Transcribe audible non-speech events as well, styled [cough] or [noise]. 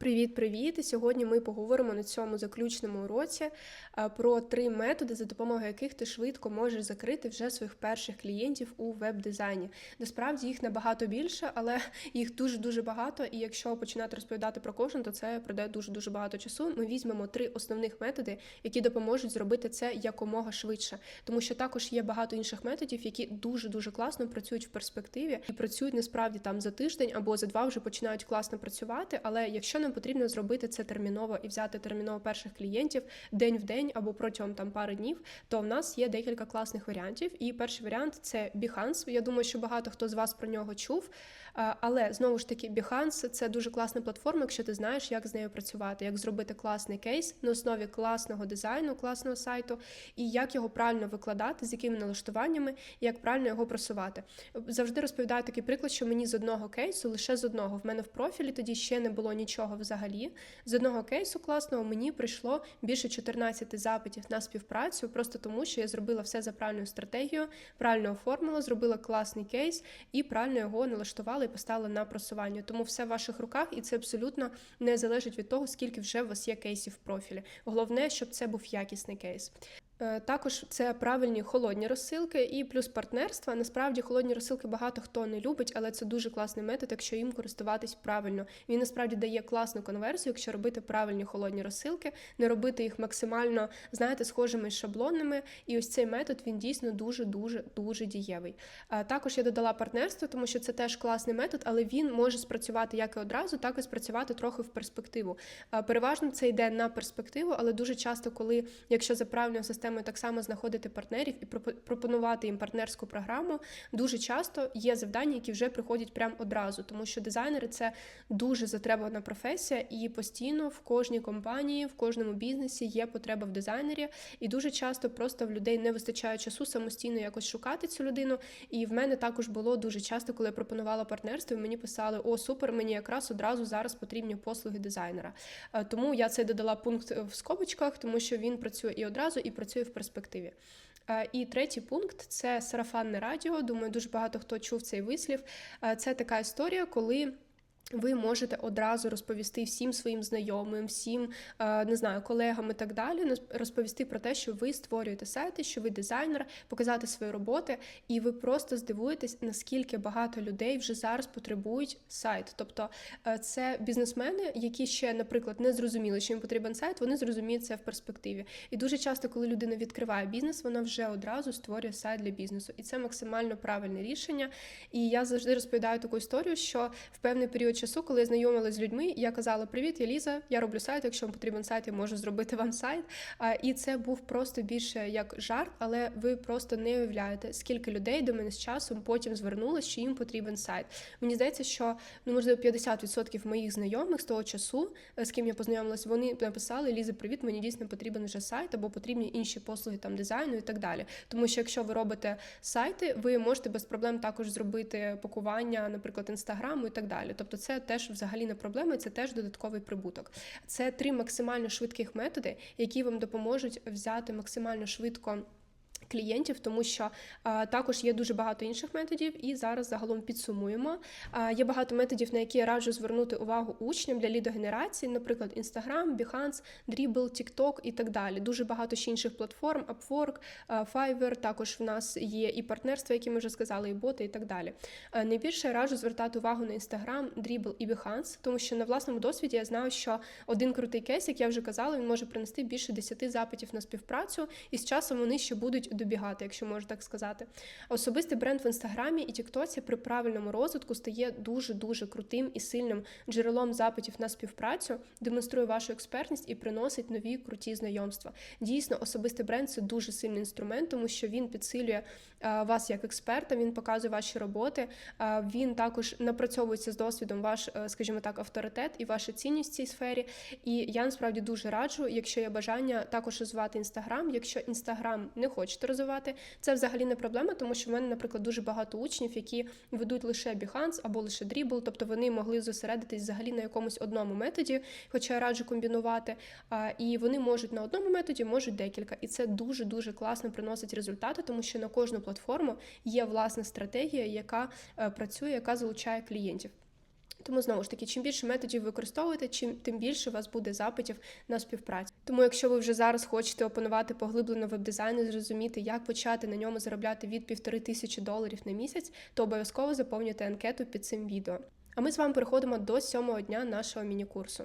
Привіт-привіт! Сьогодні ми поговоримо на цьому заключному уроці е, про три методи, за допомогою яких ти швидко можеш закрити вже своїх перших клієнтів у веб-дизайні. Насправді їх набагато більше, але [laughs] їх дуже дуже багато. І якщо починати розповідати про кожен, то це пройде дуже дуже багато часу. Ми візьмемо три основних методи, які допоможуть зробити це якомога швидше, тому що також є багато інших методів, які дуже дуже класно працюють в перспективі і працюють насправді там за тиждень або за два вже починають класно працювати. Але якщо не потрібно зробити це терміново і взяти терміново перших клієнтів день в день або протягом там пари днів, то в нас є декілька класних варіантів. І перший варіант це Behance. Я думаю, що багато хто з вас про нього чув. Але знову ж таки, Behance – це дуже класна платформа, якщо ти знаєш, як з нею працювати, як зробити класний кейс на основі класного дизайну, класного сайту, і як його правильно викладати, з якими налаштуваннями, і як правильно його просувати. Завжди розповідаю такий приклад, що мені з одного кейсу, лише з одного в мене в профілі тоді ще не було нічого взагалі. З одного кейсу класного мені прийшло більше 14 запитів на співпрацю, просто тому що я зробила все за правильною стратегією, правильно оформила, зробила класний кейс і правильно його налаштувала і поставила на просування. Тому все в ваших руках, і це абсолютно не залежить від того, скільки вже у вас є кейсів в профілі. Головне, щоб це був якісний кейс. Е, також це правильні холодні розсилки і плюс партнерства. Насправді холодні розсилки багато хто не любить, але це дуже класний метод, якщо їм користуватись правильно. Він насправді дає класну конверсію, якщо робити правильні холодні розсилки, не робити їх максимально, знаєте, схожими шаблонними. І ось цей метод він дійсно дуже дуже дуже дієвий. Е, також я додала партнерство, тому що це теж класний метод, але він може спрацювати як і одразу, так і спрацювати трохи в перспективу. Е, переважно це йде на перспективу, але дуже часто, коли якщо за правильною системою так само знаходити партнерів і пропонувати їм партнерську програму. Дуже часто є завдання, які вже приходять прямо одразу, тому що дизайнери це дуже затребувана професія, і постійно в кожній компанії, в кожному бізнесі є потреба в дизайнері, і дуже часто просто в людей не вистачає часу самостійно якось шукати цю людину. І в мене також було дуже часто, коли я пропонувала партнерство, мені писали: О, супер, мені якраз одразу зараз потрібні послуги дизайнера. Е, тому я це додала пункт в скобочках, тому що він працює і одразу, і працює в перспективі. Е, і третій пункт це сарафанне радіо. Думаю, дуже багато хто чув цей вислів. Е, це така історія, коли. Ви можете одразу розповісти всім своїм знайомим, всім е, не знаю, колегам і так далі. розповісти про те, що ви створюєте сайти, що ви дизайнер, показати свої роботи, і ви просто здивуєтесь, наскільки багато людей вже зараз потребують сайт. Тобто е, це бізнесмени, які ще, наприклад, не зрозуміли, що їм потрібен сайт, вони зрозуміють це в перспективі. І дуже часто, коли людина відкриває бізнес, вона вже одразу створює сайт для бізнесу, і це максимально правильне рішення. І я завжди розповідаю таку історію, що в певний період часу, коли я знайомилася з людьми, я казала: Привіт, я Ліза, я роблю сайт. Якщо вам потрібен сайт, я можу зробити вам сайт. І це був просто більше як жарт, але ви просто не уявляєте, скільки людей до мене з часом потім звернулося, що їм потрібен сайт. Мені здається, що ну можливо 50% моїх знайомих з того часу, е, з ким я познайомилась, вони написали: Ліза, привіт, мені дійсно потрібен вже сайт або потрібні інші послуги там дизайну і так далі. Тому що якщо ви робите сайти, ви можете без проблем також зробити пакування, наприклад, інстаграму і так далі. Тобто, це це теж взагалі не проблема, це теж додатковий прибуток. Це три максимально швидких методи, які вам допоможуть взяти максимально швидко клієнтів, тому що а, також є дуже багато інших методів, і зараз загалом підсумуємо. А, Є багато методів, на які я раджу звернути увагу учням для лідогенерації, наприклад, Instagram, Behance, Dribble, TikTok і так далі. Дуже багато ще інших платформ, Upwork, Fiverr, Також в нас є і партнерства, які ми вже сказали, і боти, і так далі. А, найбільше я раджу звертати увагу на Instagram, Dribble і Behance, тому що на власному досвіді я знаю, що один крутий кейс, як я вже казала, він може принести більше 10 запитів на співпрацю, і з часом вони ще будуть добігати, якщо можна так сказати. Особистий бренд в інстаграмі і Тіктоці при правильному розвитку стає дуже дуже крутим і сильним джерелом запитів на співпрацю, демонструє вашу експертність і приносить нові круті знайомства. Дійсно, особистий бренд це дуже сильний інструмент, тому що він підсилює вас як експерта, він показує ваші роботи. Він також напрацьовується з досвідом ваш, е, скажімо так, авторитет і ваша цінність в цій сфері. І я насправді дуже раджу, якщо є бажання також розвивати інстаграм. Якщо інстаграм не хочете розвивати. Це взагалі не проблема, тому що в мене, наприклад, дуже багато учнів, які ведуть лише Behance або лише Dribble, тобто вони могли зосередитись взагалі на якомусь одному методі, хоча я раджу комбінувати. І вони можуть на одному методі, можуть декілька. І це дуже дуже класно приносить результати, тому що на кожну платформу є власна стратегія, яка е, працює, яка залучає клієнтів. Тому знову ж таки, чим більше методів ви використовуєте, чим тим більше у вас буде запитів на співпрацю. Тому, якщо ви вже зараз хочете опанувати поглиблено веб-дизайн і зрозуміти, як почати на ньому заробляти від півтори тисячі доларів на місяць, то обов'язково заповнюйте анкету під цим відео. А ми з вами переходимо до сьомого дня нашого міні-курсу.